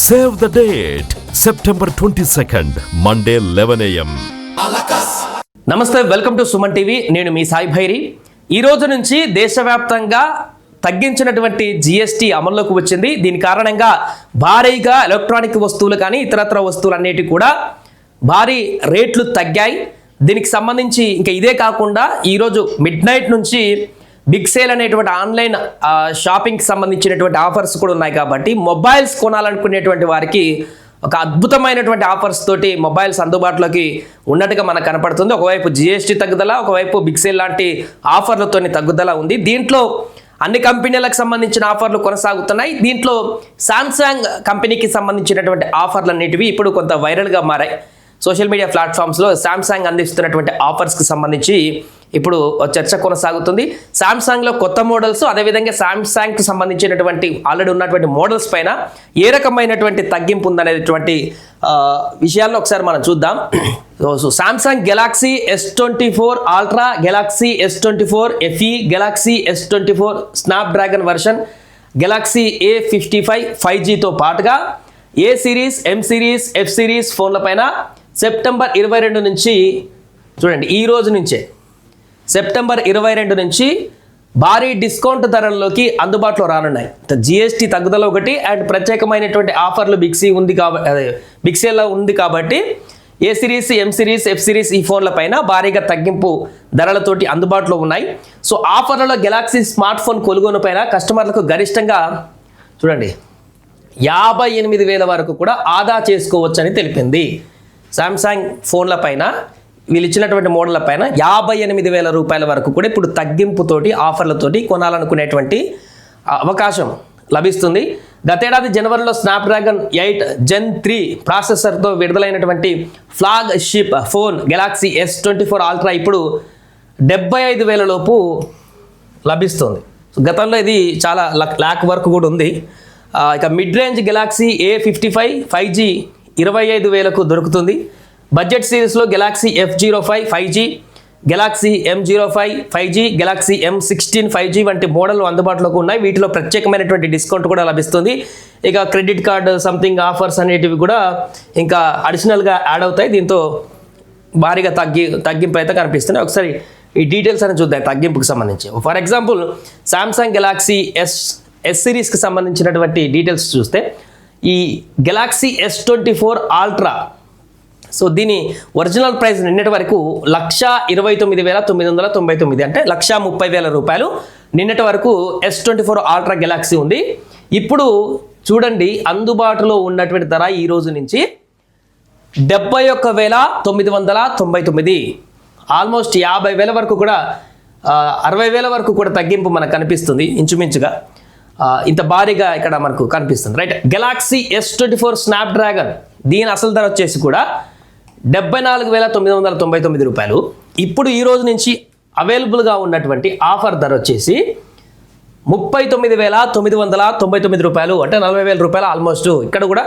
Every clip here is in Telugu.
Save the date September twenty second Monday eleven AM నమస్తే వెల్కమ్ టు సుమన్ టీవీ. నేను మీ సాయి భైరి. ఈ రోజు నుంచి దేశవ్యాప్తంగా తగ్గించినటువంటి జిఎస్టీ అమల్లోకి వచ్చింది. దీని కారణంగా భారీగా ఎలక్ట్రానిక్ వస్తువులు కానీ ఇతరత్ర వస్తువులు అన్నిటి కూడా భారీ రేట్లు తగ్గాయి. దీనికి సంబంధించి ఇంకా ఇదే కాకుండా ఈరోజు మిడ్ నైట్ నుంచి బిగ్ సేల్ అనేటువంటి ఆన్లైన్ షాపింగ్కి సంబంధించినటువంటి ఆఫర్స్ కూడా ఉన్నాయి కాబట్టి మొబైల్స్ కొనాలనుకునేటువంటి వారికి ఒక అద్భుతమైనటువంటి ఆఫర్స్ తోటి మొబైల్స్ అందుబాటులోకి ఉన్నట్టుగా మనకు కనపడుతుంది. ఒకవైపు జిఎస్టీ తగ్గుదల ఒకవైపు బిగ్ సేల్ లాంటి ఆఫర్లతోని తగ్గుదల ఉంది. దీంట్లో అన్ని కంపెనీలకు సంబంధించిన ఆఫర్లు కొనసాగుతున్నాయి. దీంట్లో సామ్సంగ్ కంపెనీకి సంబంధించినటువంటి ఆఫర్లు అనేటివి ఇప్పుడు కొంత వైరల్గా మారాయి. సోషల్ మీడియా ప్లాట్ఫామ్స్లో శాంసంగ్ అందిస్తున్నటువంటి ఆఫర్స్కి సంబంధించి ఇప్పుడు చర్చ కొనసాగుతుంది. సామ్సంగ్లో కొత్త మోడల్స్ అదేవిధంగా సామ్సంగ్కి సంబంధించినటువంటి ఆల్రెడీ ఉన్నటువంటి మోడల్స్ పైన ఏ రకమైనటువంటి తగ్గింపు ఉందనేటువంటి విషయాల్లో ఒకసారి మనం చూద్దాం. So Samsung Galaxy S twenty four ultra Galaxy S twenty four FE Galaxy S twenty four Snapdragon version Galaxy A fifty five five జీతో పాటుగా A series M series F series ఫోన్ల పైన సెప్టెంబర్ ఇరవై రెండు నుంచి చూడండి ఈ రోజు నుంచే సెప్టెంబర్ ఇరవై రెండు నుంచి భారీ డిస్కౌంట్ ధరల్లోకి అందుబాటులో రానున్నాయి. జిఎస్టీ తగ్గుదల ఒకటి అండ్ ప్రత్యేకమైనటువంటి ఆఫర్లు బిక్సీ ఉంది కాబట్టి బిక్సీలో ఉంది కాబట్టి A series M series F series ఈ ఫోన్ల పైన భారీగా తగ్గింపు ధరలతోటి అందుబాటులో ఉన్నాయి. సో ఆఫర్లలో గెలాక్సీ స్మార్ట్ ఫోన్ కొనుగోలు పైన కస్టమర్లకు గరిష్టంగా చూడండి యాభై ఎనిమిది వేల వరకు కూడా ఆదా చేసుకోవచ్చని తెలిపింది. శాంసంగ్ ఫోన్ల పైన వీళ్ళు ఇచ్చినటువంటి మోడళ్ళ పైన యాభై ఎనిమిది వేల రూపాయల వరకు కూడా ఇప్పుడు తగ్గింపుతోటి ఆఫర్లతోటి కొనాలనుకునేటువంటి అవకాశం లభిస్తుంది. గతేడాది జనవరిలో స్నాప్డ్రాగన్ ఎయిట్ జెన్ త్రీ ప్రాసెసర్తో విడుదలైనటువంటి flagship phone Galaxy S twenty four ultra ఇప్పుడు డెబ్బై ఐదు వేల లోపు లభిస్తుంది. గతంలో ఇది చాలా ల్యాక్ వరకు కూడా ఉంది. ఇక mid range Galaxy A fifty five five G ఇరవై ఐదు వేలకు దొరుకుతుంది. బడ్జెట్ సిరీస్లో Galaxy F zero five five G Galaxy M zero five five G Galaxy M sixteen five G వంటి మోడల్ అందుబాటులోకి ఉన్నాయి. వీటిలో ప్రత్యేకమైనటువంటి డిస్కౌంట్ కూడా లభిస్తుంది. ఇక క్రెడిట్ కార్డ్ సంథింగ్ ఆఫర్స్ అనేటివి కూడా ఇంకా అడిషనల్గా యాడ్ అవుతాయి. దీంతో భారీగా తగ్గి తగ్గింపు అయితే కనిపిస్తున్నాయి. ఒకసారి ఈ డీటెయిల్స్ అని చూద్దాం. తగ్గింపుకి సంబంధించి. For example Samsung Galaxy yes yes సిరీస్కి సంబంధించినటువంటి డీటెయిల్స్ చూస్తే ఈ Galaxy S twenty four ultra so దీని ఒరిజినల్ ప్రైస్ నిన్నటి వరకు లక్ష ఇరవై తొమ్మిది వేల తొమ్మిది వందల తొంభై తొమ్మిది అంటే లక్ష ముప్పై వేల రూపాయలు. నిన్నటి వరకు S twenty four ultra Galaxy ఉంది. ఇప్పుడు చూడండి అందుబాటులో ఉన్నటువంటి ధర ఈ రోజు నుంచి డెబ్బై ఒక్క వేల తొమ్మిది వందల తొంభై తొమ్మిది. ఆల్మోస్ట్ యాభై వేల వరకు కూడా అరవై వేల వరకు కూడా తగ్గింపు మనకు కనిపిస్తుంది ఇంచుమించుగా. ఇంత భారీగా ఇక్కడ మనకు కనిపిస్తుంది. Right Galaxy S twenty four Snapdragon దీని అసలు ధర వచ్చేసి కూడా డెబ్బై నాలుగు వేల తొమ్మిది వందల తొంభై తొమ్మిది రూపాయలు. ఇప్పుడు ఈ రోజు నుంచి అవైలబుల్గా ఉన్నటువంటి ఆఫర్ ధర వచ్చేసి ముప్పై తొమ్మిది వేల తొమ్మిది వందల తొంభై తొమ్మిది రూపాయలు. అంటే నలభై వేల రూపాయలు ఆల్మోస్ట్ ఇక్కడ కూడా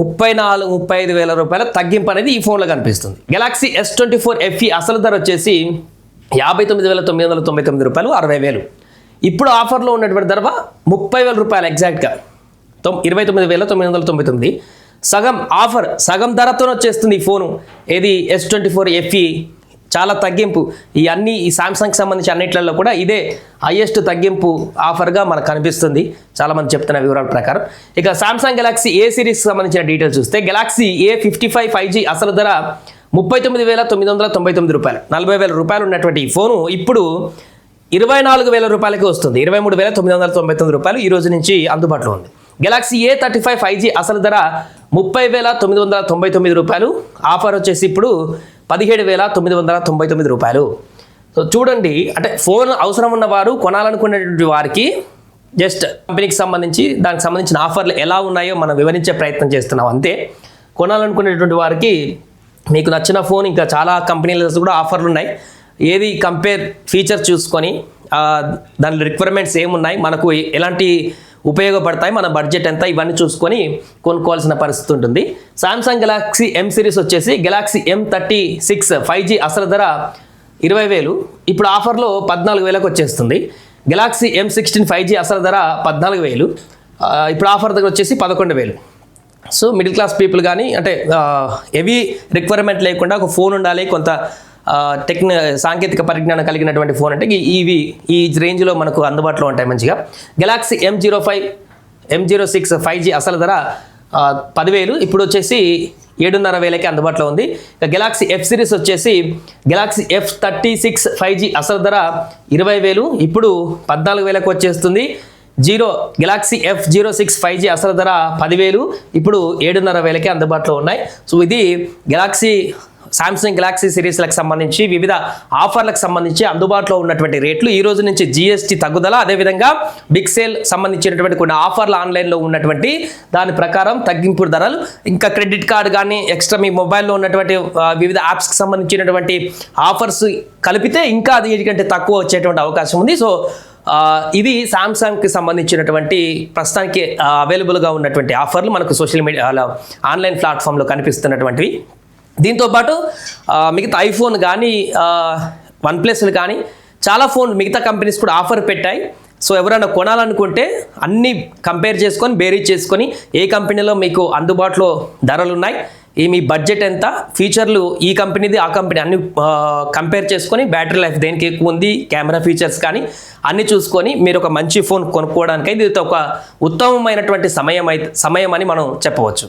ముప్పై నాలుగు ముప్పై ఐదు వేల రూపాయల తగ్గింపు అనేది ఈ ఫోన్లో కనిపిస్తుంది. Galaxy S twenty four FE అసలు ధర వచ్చేసి యాభై తొమ్మిది వేల తొమ్మిది వందల తొంభై తొమ్మిది రూపాయలు అరవై వేలు. ఇప్పుడు ఆఫర్లో ఉన్నటువంటి ధర ముప్పై వేల రూపాయలు ఎగ్జాక్ట్గా తొమ్ ఇరవై తొమ్మిది వేల తొమ్మిది వందల తొంభై తొమ్మిది. సగం ఆఫర్ సగం ధరతోనే వచ్చేస్తుంది ఈ ఫోను. ఏది? ఎస్ ట్వంటీ ఫోర్ ఎఫ్ఈ చాలా తగ్గింపు. ఈ అన్ని ఈ సామ్సంగ్ సంబంధించి అన్నిట్లలో కూడా ఇదే హైయెస్ట్ తగ్గింపు ఆఫర్గా మనకు కనిపిస్తుంది చాలా మంది చెప్తున్న వివరాల ప్రకారం. ఇక సామ్సంగ్ గెలాక్సీ ఏ సిరీస్కి సంబంధించిన డీటెయిల్స్ చూస్తే Galaxy A fifty five five G అసలు ధర ముప్పై తొమ్మిది వేల తొమ్మిది వందల తొంభై తొమ్మిది రూపాయలు. నలభై వేల రూపాయలు ఉన్నటువంటి ఈ ఫోను ఇప్పుడు ఇరవై నాలుగు వేల రూపాయలకి వస్తుంది. ఇరవై మూడు వేల తొమ్మిది వందల తొంభై తొమ్మిది రూపాయలు ఈ రోజు నుంచి అందుబాటులో ఉంది. Galaxy A thirty five five G అసలు ధర ముప్పై వేల తొమ్మిది వందల తొంభై తొమ్మిది రూపాయలు. ఆఫర్ వచ్చేసి ఇప్పుడు పదిహేడు వేల తొమ్మిది వందల తొంభై తొమ్మిది రూపాయలు. సో చూడండి అంటే ఫోన్ అవసరం ఉన్నవారు కొనాలనుకునేటువంటి వారికి జస్ట్ కంపెనీకి సంబంధించి దానికి సంబంధించిన ఆఫర్లు ఎలా ఉన్నాయో మనం వివరించే ప్రయత్నం చేస్తున్నాం అంతే. కొనాలనుకునేటువంటి వారికి మీకు నచ్చిన ఫోన్ ఇంకా చాలా కంపెనీల కూడా ఆఫర్లు ఉన్నాయి. ఏది కంపేర్ ఫీచర్ చూసుకొని దాని రిక్వైర్మెంట్స్ ఏమున్నాయి మనకు ఎలాంటి ఉపయోగపడతాయి మన బడ్జెట్ ఎంత ఇవన్నీ చూసుకొని కొనుక్కోవాల్సిన పరిస్థితి ఉంటుంది. సామ్సంగ్ గెలాక్సీ ఎం సిరీస్ వచ్చేసి Galaxy M thirty six five G అసలు ధర ఇరవై వేలు. ఇప్పుడు ఆఫర్లో పద్నాలుగు వేలకు వచ్చేస్తుంది. Galaxy M sixteen five G అసలు ధర పద్నాలుగు వేలు. ఇప్పుడు ఆఫర్ దగ్గర వచ్చేసి పదకొండు వేలు. సో మిడిల్ క్లాస్ పీపుల్ కానీ అంటే హెవీ రిక్వైర్మెంట్ లేకుండా ఒక ఫోన్ ఉండాలి కొంత టెక్న సాంకేతిక పరిజ్ఞానం కలిగినటువంటి ఫోన్ అంటే ఇవి ఈ రేంజ్లో మనకు అందుబాటులో ఉంటాయి మంచిగా. Galaxy M zero five M zero six five G అసలు ధర పదివేలు. ఇప్పుడు వచ్చేసి ఏడున్నర వేలకి అందుబాటులో ఉంది. ఇక గెలాక్సీ ఎఫ్ సిరీస్ వచ్చేసి Galaxy F thirty six five G అసలు ధర ఇరవై వేలు. ఇప్పుడు పద్నాలుగు వేలకు వచ్చేస్తుంది. Zero Galaxy F zero six five G అసలు ధర పదివేలు. ఇప్పుడు ఏడున్నర వేలకి అందుబాటులో ఉన్నాయి. సో ఇది గెలాక్సీ సామ్సంగ్ గెలాక్సీ సిరీస్లకు సంబంధించి వివిధ ఆఫర్లకు సంబంధించి అందుబాటులో ఉన్నటువంటి రేట్లు ఈ రోజు నుంచి జిఎస్టీ తగ్గుదల అదేవిధంగా బిగ్ సేల్ సంబంధించినటువంటి కొన్ని ఆఫర్లు ఆన్లైన్లో ఉన్నటువంటి దాని ప్రకారం తగ్గింపు ధరలు. ఇంకా క్రెడిట్ కార్డు కానీ ఎక్స్ట్రా మీ మొబైల్లో ఉన్నటువంటి వివిధ యాప్స్కి సంబంధించినటువంటి ఆఫర్స్ కలిపితే ఇంకా అది వీటికంటే తక్కువ వచ్చేటువంటి అవకాశం ఉంది. సో ఇది సామ్సంగ్కి సంబంధించినటువంటి ప్రస్తుతానికి అవైలబుల్గా ఉన్నటువంటి ఆఫర్లు మనకు సోషల్ మీడియా ఆన్లైన్ ప్లాట్ఫామ్లో కనిపిస్తున్నటువంటివి. దీంతోపాటు మిగతా ఐఫోన్ కానీ వన్ ప్లస్లు కానీ చాలా ఫోన్ మిగతా కంపెనీస్ కూడా ఆఫర్ పెట్టాయి. సో ఎవరైనా కొనాలనుకుంటే అన్నీ కంపేర్ చేసుకొని బేరీ చేసుకొని ఏ కంపెనీలో మీకు అందుబాటులో ధరలు ఉన్నాయి ఈ మీ బడ్జెట్ ఎంత ఫీచర్లు ఈ కంపెనీది ఆ కంపెనీ అన్ని కంపేర్ చేసుకొని బ్యాటరీ లైఫ్ దేనికి ఎక్కువ ఉంది కెమెరా ఫీచర్స్ కానీ అన్ని చూసుకొని మీరు ఒక మంచి ఫోన్ కొనుక్కోవడానికి ఇది ఒక ఉత్తమమైనటువంటి సమయం అయితే సమయం అని మనం చెప్పవచ్చు.